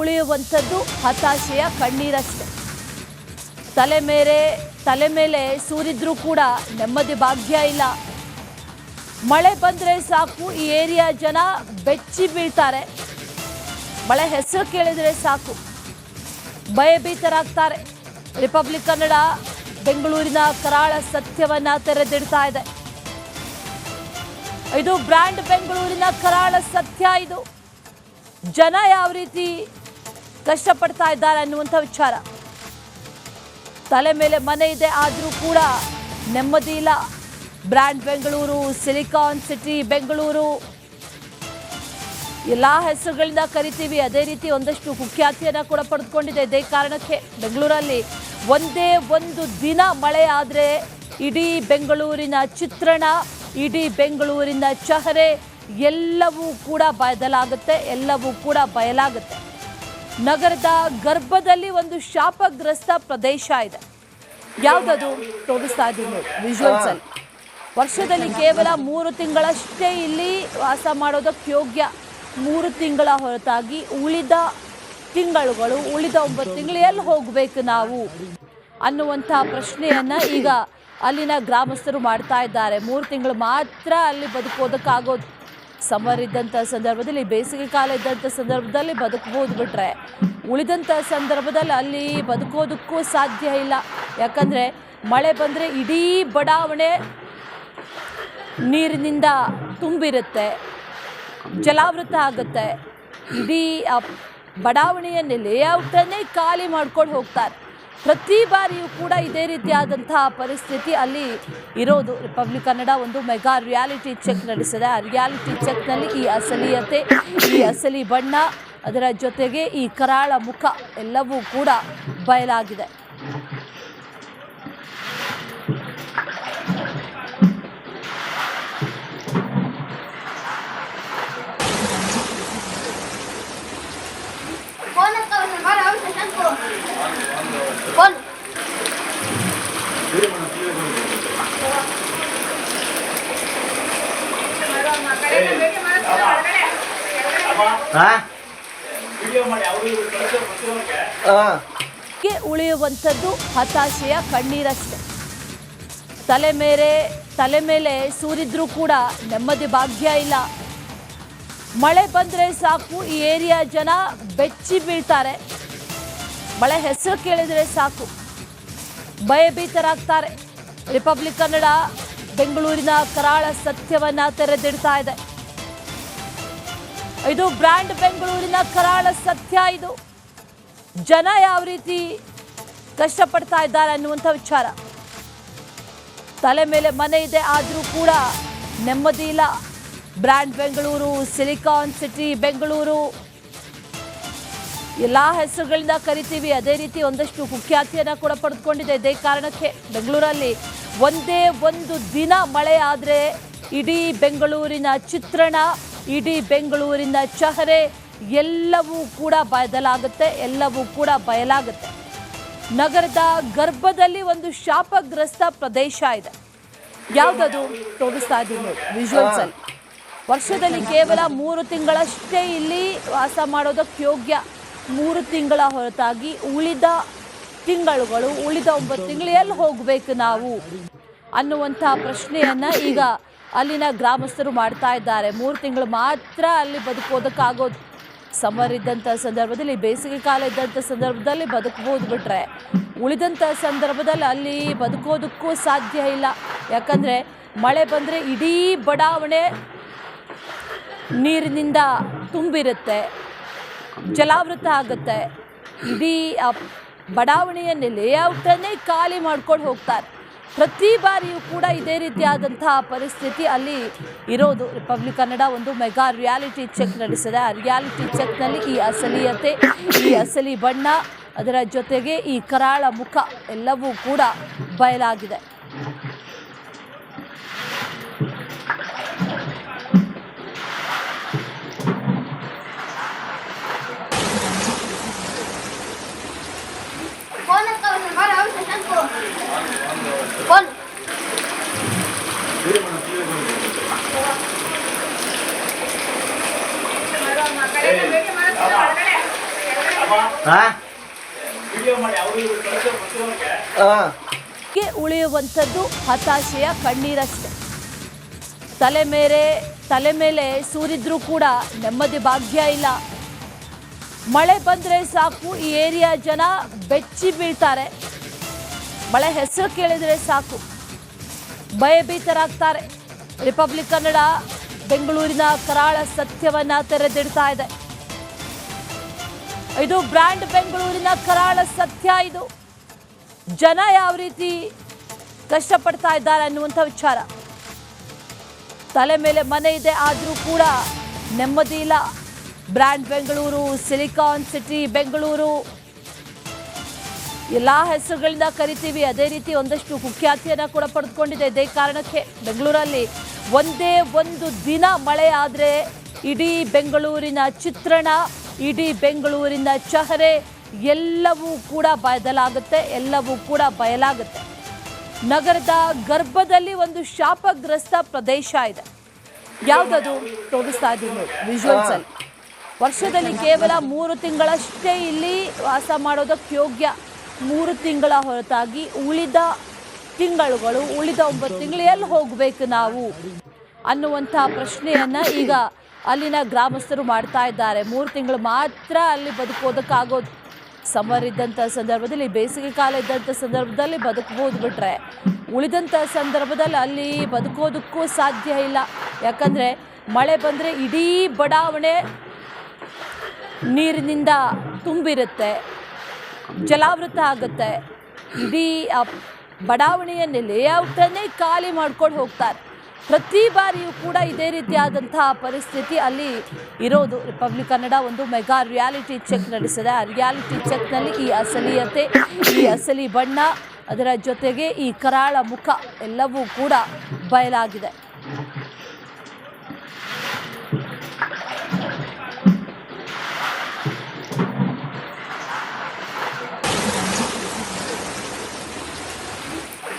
ಉಳಿಯುವಂಥದ್ದು ಹತಾಶೆಯ ಕಣ್ಣೀರಷ್ಟೆ. ತಲೆ ಮೇಲೆ ತಲೆ ಮೇಲೆ ಸೂರಿದ್ರೂ ಕೂಡ ನೆಮ್ಮದಿ ಭಾಗ್ಯ ಇಲ್ಲ. ಮಳೆ ಬಂದರೆ ಸಾಕು, ಈ ಏರಿಯಾ ಜನ ಬೆಚ್ಚಿ ಬೀಳ್ತಾರೆ. ಮಳೆ ಹೆಸರು ಕೇಳಿದರೆ ಸಾಕು. ಭಯಭೀತರಾಗ್ತಾರೆ. ರಿಪಬ್ಲಿಕ್ ಕನ್ನಡ ಬೆಂಗಳೂರಿನ ಕರಾಳ ಸತ್ಯವನ್ನು ತೆರೆದಿಡ್ತಾ ಇದೆ. ಇದು ಬ್ರ್ಯಾಂಡ್ ಬೆಂಗಳೂರಿನ ಕರಾಳ ಸತ್ಯ ಇದು. ಜನ ಯಾವ ರೀತಿ ಕಷ್ಟಪಡ್ತಾ ಇದ್ದಾರೆ ಅನ್ನುವಂಥ ವಿಚಾರ. ತಲೆ ಮೇಲೆ ಮನೆ ಇದೆ, ಆದರೂ ಕೂಡ ನೆಮ್ಮದಿ ಇಲ್ಲ. Brand Bengaluru, silicon city, Bengaluru. ಎಲ್ಲ ಹೆಸರುಗಳಿಂದ ಕರಿತೀವಿ. ಅದೇ ರೀತಿ ಒಂದಷ್ಟು ಕುಖ್ಯಾತಿಯನ್ನು ಕೂಡ ಪಡೆದುಕೊಂಡಿದೆ. ಇದೇ ಕಾರಣಕ್ಕೆ ಬೆಂಗಳೂರಲ್ಲಿ ಒಂದೇ ಒಂದು ದಿನ ಮಳೆ ಆದರೆ ಇಡೀ ಬೆಂಗಳೂರಿನ ಚಿತ್ರಣ, ಇಡೀ ಬೆಂಗಳೂರಿನ ಚಹರೆ ಎಲ್ಲವೂ ಕೂಡ ಬದಲಾಗುತ್ತೆ ಎಲ್ಲವೂ ಕೂಡ ಬಯಲಾಗುತ್ತೆ. ನಗರದ ಗರ್ಭದಲ್ಲಿ ಒಂದು ಶಾಪಗ್ರಸ್ತ ಪ್ರದೇಶ ಇದೆ. ಯಾವುದದು? ತೋರಿಸ್ತಾ ಇದ್ದೀನಿ ವಿಜುವಲ್ಸ್ ಅಲ್ಲಿ. ವರ್ಷದಲ್ಲಿ ಕೇವಲ ಮೂರು ತಿಂಗಳಷ್ಟೇ ಇಲ್ಲಿ ವಾಸ ಮಾಡೋದಕ್ಕೆ ಯೋಗ್ಯ. ಮೂರು ತಿಂಗಳ ಹೊರತಾಗಿ ಉಳಿದ ತಿಂಗಳುಗಳು, ಉಳಿದ ಒಂಬತ್ತು ತಿಂಗಳು ಎಲ್ಲಿ ಹೋಗಬೇಕು ನಾವು? ಅನ್ನುವಂತಹ ಪ್ರಶ್ನೆಯನ್ನು ಈಗ ಅಲ್ಲಿನ ಗ್ರಾಮಸ್ಥರು ಮಾಡ್ತಾ ಇದ್ದಾರೆ. ಮೂರು ತಿಂಗಳು ಮಾತ್ರ ಅಲ್ಲಿ ಬದುಕೋದಕ್ಕಾಗೋದು. ಸಮರ್ ಇದ್ದಂಥ ಸಂದರ್ಭದಲ್ಲಿ, ಬೇಸಿಗೆ ಕಾಲ ಇದ್ದಂಥ ಸಂದರ್ಭದಲ್ಲಿ ಬದುಕಬಹುದು ಬಿಟ್ರೆ ಉಳಿದಂಥ ಸಂದರ್ಭದಲ್ಲಿ ಅಲ್ಲಿ ಬದುಕೋದಕ್ಕೂ ಸಾಧ್ಯ ಇಲ್ಲ. ಯಾಕಂದರೆ, ಮಳೆ ಬಂದರೆ ಇಡೀ ಬಡಾವಣೆ ನೀರಿನಿಂದ ತುಂಬಿರುತ್ತೆ, ಜಲಾವೃತ ಆಗುತ್ತೆ. ಇಡೀ ಬಡಾವಣೆಯನ್ನು ಲೇಔಟನ್ನೇ ಖಾಲಿ ಮಾಡ್ಕೊಂಡು ಹೋಗ್ತಾರೆ. ಪ್ರತಿ ಬಾರಿಯೂ ಕೂಡ ಇದೇ ರೀತಿಯಾದಂತಹ ಪರಿಸ್ಥಿತಿ ಅಲ್ಲಿ ಇರೋದು. ರಿಪಬ್ಲಿಕ್ ಕನ್ನಡ ಒಂದು ಮೆಗಾ ರಿಯಾಲಿಟಿ ಚೆಕ್ ನಡೆಸಿದೆ. ಆ ರಿಯಾಲಿಟಿ ಚೆಕ್ನಲ್ಲಿ ಈ ಅಸಲಿಯತೆ, ಈ ಅಸಲಿ ಬಣ್ಣ, ಅದರ ಜೊತೆಗೆ ಈ ಕರಾಳ ಮುಖ ಎಲ್ಲವೂ ಕೂಡ ಬಯಲಾಗಿದೆ. ಉಳಿಯುವಂಥದ್ದು ಹತಾಶೆಯ ಕಣ್ಣೀರಷ್ಟೆ. ತಲೆ ಮೇಲೆ ತಲೆ ಮೇಲೆ ಸೂರಿದ್ರೂ ಕೂಡ ನೆಮ್ಮದಿ ಭಾಗ್ಯ ಇಲ್ಲ. ಮಳೆ ಬಂದರೆ ಸಾಕು ಈ ಏರಿಯಾ ಜನ ಬೆಚ್ಚಿ ಬೀಳ್ತಾರೆ. ಮಳೆ ಹೆಸರು ಕೇಳಿದರೆ ಸಾಕು. ಭಯಭೀತರಾಗ್ತಾರೆ. ರಿಪಬ್ಲಿಕ್ ಕನ್ನಡ ಬೆಂಗಳೂರಿನ ಕರಾಳ ಸತ್ಯವನ್ನ ತೆರೆದಿಡ್ತಾ ಇದೆ. ಇದು ಬ್ರ್ಯಾಂಡ್ ಬೆಂಗಳೂರಿನ ಕರಾಳ ಸತ್ಯ ಇದು. ಜನ ಯಾವ ರೀತಿ ಕಷ್ಟಪಡ್ತಾ ಇದ್ದಾರೆ ಅನ್ನುವಂಥ ವಿಚಾರ. ತಲೆ ಮೇಲೆ ಮನೆ ಇದೆ, ಆದರೂ ಕೂಡ ನೆಮ್ಮದಿ ಇಲ್ಲ. Brand Bengaluru, silicon city, Bengaluru. ಎಲ್ಲ ಹೆಸರುಗಳಿಂದ ಕರಿತೀವಿ, ಅದೇ ರೀತಿ ಒಂದಷ್ಟು ಕುಖ್ಯಾತಿಯನ್ನು ಕೂಡ ಪಡೆದುಕೊಂಡಿದೆ. ಇದೇ ಕಾರಣಕ್ಕೆ ಬೆಂಗಳೂರಲ್ಲಿ ಒಂದೇ ಒಂದು ದಿನ ಮಳೆ ಆದರೆ ಇಡೀ ಬೆಂಗಳೂರಿನ ಚಿತ್ರಣ ಇಡೀ ಬೆಂಗಳೂರಿನ ಚಹರೆ ಎಲ್ಲವೂ ಕೂಡ ಬದಲಾಗುತ್ತೆ, ಎಲ್ಲವೂ ಕೂಡ ಬಯಲಾಗುತ್ತೆ. ನಗರದ ಗರ್ಭದಲ್ಲಿ ಒಂದು ಶಾಪಗ್ರಸ್ತ ಪ್ರದೇಶ ಇದೆ. ಯಾವುದದು ತೋರಿಸ್ತಾ ಇದ್ದೀವಿ ನೋಡಿ ವಿಜುವಲ್ಸ್ ಅಲ್ಲಿ. ವರ್ಷದಲ್ಲಿ ಕೇವಲ ಮೂರು ತಿಂಗಳಷ್ಟೇ ಇಲ್ಲಿ ವಾಸ ಮಾಡೋದಕ್ಕೆ ಯೋಗ್ಯ. ಮೂರು ತಿಂಗಳ ಹೊರತಾಗಿ ಉಳಿದ ತಿಂಗಳುಗಳು, ಉಳಿದ ಒಂಬತ್ತು ತಿಂಗಳು ಎಲ್ಲಿ ಹೋಗಬೇಕು ನಾವು ಅನ್ನುವಂಥ ಪ್ರಶ್ನೆಯನ್ನು ಈಗ ಅಲ್ಲಿನ ಗ್ರಾಮಸ್ಥರು ಮಾಡ್ತಾ ಇದ್ದಾರೆ. ಮೂರು ತಿಂಗಳು ಮಾತ್ರ ಅಲ್ಲಿ ಬದುಕೋದಕ್ಕಾಗೋದು ಸಮ್ಮರ್ ಇದ್ದಂಥ ಸಂದರ್ಭದಲ್ಲಿ, ಬೇಸಿಗೆ ಕಾಲ ಇದ್ದಂಥ ಸಂದರ್ಭದಲ್ಲಿ ಬದುಕಬಹುದು ಬಿಟ್ರೆ, ಉಳಿದಂಥ ಸಂದರ್ಭದಲ್ಲಿ ಅಲ್ಲಿ ಬದುಕೋದಕ್ಕೂ ಸಾಧ್ಯ ಇಲ್ಲ. ಯಾಕಂದರೆ ಮಳೆ ಬಂದರೆ ಇಡೀ ಬಡಾವಣೆ ನೀರಿನಿಂದ ತುಂಬಿರುತ್ತೆ, ಜಲಾವೃತ ಆಗುತ್ತೆ. ಇಡೀ ಬಡಾವಣೆಯನ್ನೇ ಲೇಔಟನ್ನೇ ಖಾಲಿ ಮಾಡ್ಕೊಂಡು ಹೋಗ್ತಾರೆ. ಪ್ರತಿ ಬಾರಿಯೂ ಕೂಡ ಇದೇ ರೀತಿಯಾದಂತಹ ಪರಿಸ್ಥಿತಿ ಅಲ್ಲಿ ಇರೋದು. ರಿಪಬ್ಲಿಕ್ ಕನ್ನಡ ಒಂದು ಮೆಗಾ ರಿಯಾಲಿಟಿ ಚೆಕ್ ನಡೆಸಿದೆ. ಆ ರಿಯಾಲಿಟಿ ಚೆಕ್ನಲ್ಲಿ ಈ ಅಸಲಿಯತೆ, ಈ ಅಸಲಿ ಬಣ್ಣ, ಅದರ ಜೊತೆಗೆ ಈ ಕರಾಳ ಮುಖ ಎಲ್ಲವೂ ಕೂಡ ಬಯಲಾಗಿದೆ. ಉಳಿಯುವಂಥದ್ದು ಹತಾಶೆಯ ಕಣ್ಣೀರಷ್ಟೆ. ತಲೆ ಮೇಲೆ ತಲೆ ಮೇಲೆ ಸೂರಿದ್ರೂ ಕೂಡ ನೆಮ್ಮದಿ ಭಾಗ್ಯ ಇಲ್ಲ. ಮಳೆ ಬಂದರೆ ಸಾಕು ಈ ಏರಿಯಾ ಜನ ಬೆಚ್ಚಿ ಬೀಳ್ತಾರೆ. ಮಳೆ ಹೆಸರು ಕೇಳಿದರೆ ಸಾಕು. ಭಯಭೀತರಾಗ್ತಾರೆ. ರಿಪಬ್ಲಿಕ್ ಕನ್ನಡ ಬೆಂಗಳೂರಿನ ಕರಾಳ ಸತ್ಯವನ್ನ ತೆರೆದಿಡ್ತಾ ಇದೆ. ಇದು ಬ್ರ್ಯಾಂಡ್ ಬೆಂಗಳೂರಿನ ಕರಾಳ ಸತ್ಯ ಇದು. ಜನ ಯಾವ ರೀತಿ ಕಷ್ಟಪಡ್ತಾ ಇದ್ದಾರೆ ಅನ್ನುವಂಥ ವಿಚಾರ. ತಲೆ ಮೇಲೆ ಮನೆ ಇದೆ ಆದರೂ ಕೂಡ ನೆಮ್ಮದಿ ಇಲ್ಲ. Brand Bengaluru, silicon city, Bengaluru. ಎಲ್ಲ ಹೆಸರುಗಳಿಂದ ಕರಿತೀವಿ. ಅದೇ ರೀತಿ ಒಂದಷ್ಟು ಕುಖ್ಯಾತಿಯನ್ನು ಕೂಡ ಪಡೆದುಕೊಂಡಿದೆ. ಇದೇ ಕಾರಣಕ್ಕೆ ಬೆಂಗಳೂರಲ್ಲಿ ಒಂದೇ ಒಂದು ದಿನ ಮಳೆ ಆದರೆ ಇಡೀ ಬೆಂಗಳೂರಿನ ಚಿತ್ರಣ ಇಡೀ ಬೆಂಗಳೂರಿನ ಚಹರೆ ಎಲ್ಲವೂ ಕೂಡ ಬದಲಾಗುತ್ತೆ, ಎಲ್ಲವೂ ಕೂಡ ಬಯಲಾಗುತ್ತೆ. ನಗರದ ಗರ್ಭದಲ್ಲಿ ಒಂದು ಶಾಪಗ್ರಸ್ತ ಪ್ರದೇಶ ಇದೆ. ಯಾವುದದು? ತೋರಿಸ್ತಾ ಇದ್ದೀನಿ ವಿಜುವಲ್ಸ್ ಅಲ್ಲಿ. ವರ್ಷದಲ್ಲಿ ಕೇವಲ ಮೂರು ತಿಂಗಳಷ್ಟೇ ಇಲ್ಲಿ ವಾಸ ಮಾಡೋದಕ್ಕೆ ಯೋಗ್ಯ. ಮೂರು ತಿಂಗಳ ಹೊರತಾಗಿ ಉಳಿದ ತಿಂಗಳುಗಳು, ಉಳಿದ ಒಂಬತ್ತು ತಿಂಗಳು ಎಲ್ಲಿ ಹೋಗಬೇಕು ನಾವು ಅನ್ನುವಂಥ ಪ್ರಶ್ನೆಯನ್ನು ಈಗ ಅಲ್ಲಿನ ಗ್ರಾಮಸ್ಥರು ಮಾಡ್ತಾ ಇದ್ದಾರೆ. ಮೂರು ತಿಂಗಳು ಮಾತ್ರ ಅಲ್ಲಿ ಬದುಕೋದಕ್ಕಾಗೋದು ಸಮರ್ ಇದ್ದಂಥ ಸಂದರ್ಭದಲ್ಲಿ, ಬೇಸಿಗೆ ಕಾಲ ಇದ್ದಂಥ ಸಂದರ್ಭದಲ್ಲಿ ಬದುಕಬಹುದು ಬಿಟ್ರೆ ಉಳಿದಂಥ ಸಂದರ್ಭದಲ್ಲಿ ಅಲ್ಲಿ ಬದುಕೋದಕ್ಕೂ ಸಾಧ್ಯ ಇಲ್ಲ. ಯಾಕಂದರೆ ಮಳೆ ಬಂದರೆ ಇಡೀ ಬಡಾವಣೆ ನೀರಿನಿಂದ ತುಂಬಿರುತ್ತೆ, ಜಲಾವೃತ ಆಗುತ್ತೆ. ಇಡೀ ಆ ಬಡಾವಣೆಯನ್ನೇ ಲೇಔಟನ್ನೇ ಖಾಲಿ ಮಾಡ್ಕೊಂಡು ಹೋಗ್ತಾರೆ. ಪ್ರತಿ ಬಾರಿಯೂ ಕೂಡ ಇದೇ ರೀತಿಯಾದಂತಹ ಪರಿಸ್ಥಿತಿ ಅಲ್ಲಿ ಇರೋದು. ರಿಪಬ್ಲಿಕ್ ಕನ್ನಡ ಒಂದು ಮೆಗಾ ರಿಯಾಲಿಟಿ ಚೆಕ್ ನಡೆಸಿದೆ. ಆ ರಿಯಾಲಿಟಿ ಚೆಕ್ನಲ್ಲಿ ಈ ಅಸಲೀಯತೆ, ಈ ಅಸಲಿ ಬಣ್ಣ, ಅದರ ಜೊತೆಗೆ ಈ ಕರಾಳ ಮುಖ ಎಲ್ಲವೂ ಕೂಡ ಬಯಲಾಗಿದೆ.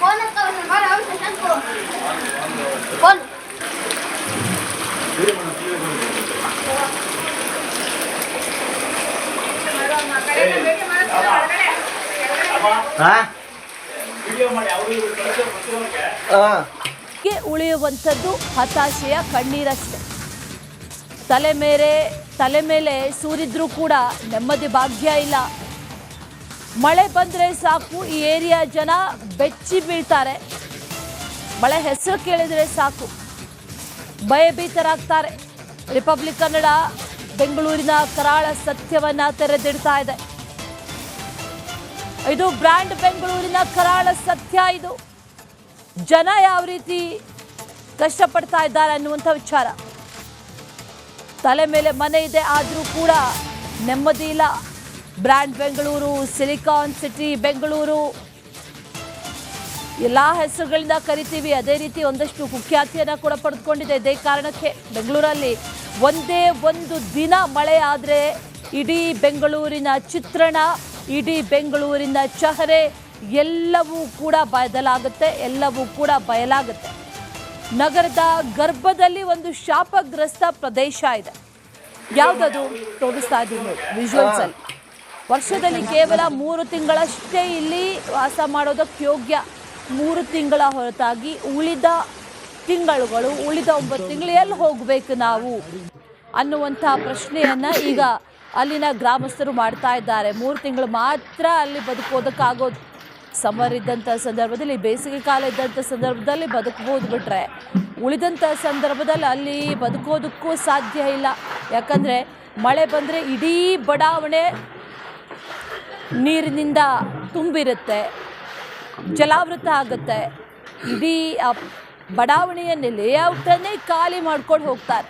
Thank ಹತ್ರ ಗೆ ಉಳಿಯುವಂಥದ್ದು ಹತಾಶೆಯ ಕಣ್ಣೀರಷ್ಟೆ. ತಲೆ ಮೇಲೆ ತಲೆ ಮೇಲೆ ಸೂರಿದ್ರೂ ಕೂಡ ನೆಮ್ಮದಿ ಭಾಗ್ಯ ಇಲ್ಲ. ಮಳೆ ಬಂದರೆ ಸಾಕು ಈ ಏರಿಯಾ ಜನ ಬೆಚ್ಚಿ ಬೀಳ್ತಾರೆ. ಮಳೆ ಹೆಸರು ಕೇಳಿದರೆ ಸಾಕು. ಭಯಭೀತರಾಗ್ತಾರೆ. ರಿಪಬ್ಲಿಕ್ ಕನ್ನಡ ಬೆಂಗಳೂರಿನ ಕರಾಳ ಸತ್ಯವನ್ನ ತೆರೆದಿಡ್ತಾ ಇದೆ. ಇದು ಬ್ರ್ಯಾಂಡ್ ಬೆಂಗಳೂರಿನ ಕರಾಳ ಸತ್ಯ ಇದು. ಜನ ಯಾವ ರೀತಿ ಕಷ್ಟಪಡ್ತಾ ಇದ್ದಾರೆ ಅನ್ನುವಂಥ ವಿಚಾರ. ತಲೆ ಮೇಲೆ ಮನೆ ಇದೆ ಆದರೂ ಕೂಡ ನೆಮ್ಮದಿ ಇಲ್ಲ. Brand Bengaluru silicon city Bengaluru ಎಲ್ಲ ಹೆಸರುಗಳಿಂದ ಕರಿತೀವಿ. ಅದೇ ರೀತಿ ಒಂದಷ್ಟು ಕುಖ್ಯಾತಿಯನ್ನು ಕೂಡ ಪಡೆದುಕೊಂಡಿದೆ. ಇದೇ ಕಾರಣಕ್ಕೆ ಬೆಂಗಳೂರಲ್ಲಿ ಒಂದೇ ಒಂದು ದಿನ ಮಳೆ ಆದರೆ ಇಡೀ ಬೆಂಗಳೂರಿನ ಚಿತ್ರಣ, ಇಡೀ ಬೆಂಗಳೂರಿನ ಚಹರೆ ಎಲ್ಲವೂ ಕೂಡ ಬದಲಾಗುತ್ತೆ, ಎಲ್ಲವೂ ಕೂಡ ಬಯಲಾಗುತ್ತೆ. ನಗರದ ಗರ್ಭದಲ್ಲಿ ಒಂದು ಶಾಪಗ್ರಸ್ತ ಪ್ರದೇಶ ಇದೆ. ಯಾವುದದು ತೋರಿಸ್ತಾ ಇದ್ದೀವಿ ನೋಡಿ ವಿಜುವಲ್ಸ್ ಅಲ್ಲಿ. ವರ್ಷದಲ್ಲಿ ಕೇವಲ ಮೂರು ತಿಂಗಳಷ್ಟೇ ಇಲ್ಲಿ ವಾಸ ಮಾಡೋದಕ್ಕೆ ಯೋಗ್ಯ. ಮೂರು ತಿಂಗಳ ಹೊರತಾಗಿ ಉಳಿದ ತಿಂಗಳುಗಳು, ಉಳಿದ ಒಂಬತ್ತು ತಿಂಗಳು ಎಲ್ಲಿ ಹೋಗಬೇಕು ನಾವು? ಅನ್ನುವಂತಹ ಪ್ರಶ್ನೆಯನ್ನ ಈಗ ಅಲ್ಲಿನ ಗ್ರಾಮಸ್ಥರು ಮಾಡ್ತಾ ಇದ್ದಾರೆ. ಮೂರು ತಿಂಗಳು ಮಾತ್ರ ಅಲ್ಲಿ ಬದುಕೋದಕ್ಕಾಗೋದು ಸಮರ್ ಇದ್ದಂಥ ಸಂದರ್ಭದಲ್ಲಿ, ಬೇಸಿಗೆ ಕಾಲ ಇದ್ದಂಥ ಸಂದರ್ಭದಲ್ಲಿ ಬದುಕಬಹುದು ಬಿಟ್ರೆ, ಉಳಿದಂಥ ಸಂದರ್ಭದಲ್ಲಿ ಅಲ್ಲಿ ಬದುಕೋದಕ್ಕೂ ಸಾಧ್ಯ ಇಲ್ಲ. ಯಾಕಂದರೆ ಮಳೆ ಬಂದರೆ ಇಡೀ ಬಡಾವಣೆ ನೀರಿನಿಂದ ತುಂಬಿರುತ್ತೆ. ಜಲಾವೃತ ಆಗುತ್ತೆ. ಇಡೀ, ಆ ಬಡಾವಣೆಯನ್ನೇ ಲೇಔಟನ್ನೇ ಖಾಲಿ ಮಾಡ್ಕೊಂಡು ಹೋಗ್ತಾರೆ.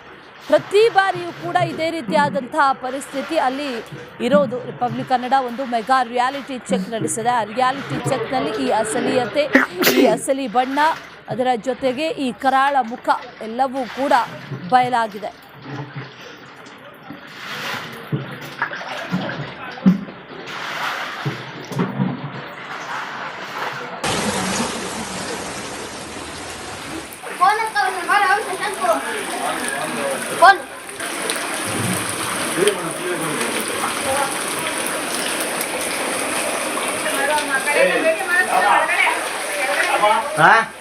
ಪ್ರತಿ ಬಾರಿಯೂ ಕೂಡ ಇದೇ ರೀತಿಯಾದಂತಹ ಪರಿಸ್ಥಿತಿ ಅಲ್ಲಿ ಇರೋದು. ರಿಪಬ್ಲಿಕ್ ಕನ್ನಡ ಒಂದು ಮೆಗಾ ರಿಯಾಲಿಟಿ ಚೆಕ್ ನಡೆಸಿದೆ. ಆ ರಿಯಾಲಿಟಿ ಚೆಕ್ನಲ್ಲಿ ಈ ಅಸಲೀಯತೆ, ಈ ಅಸಲಿ ಬಣ್ಣ ಅದರ ಜೊತೆಗೆ ಈ ಕರಾಳ ಮುಖ ಎಲ್ಲವೂ ಕೂಡ ಬಯಲಾಗಿದೆ. 好的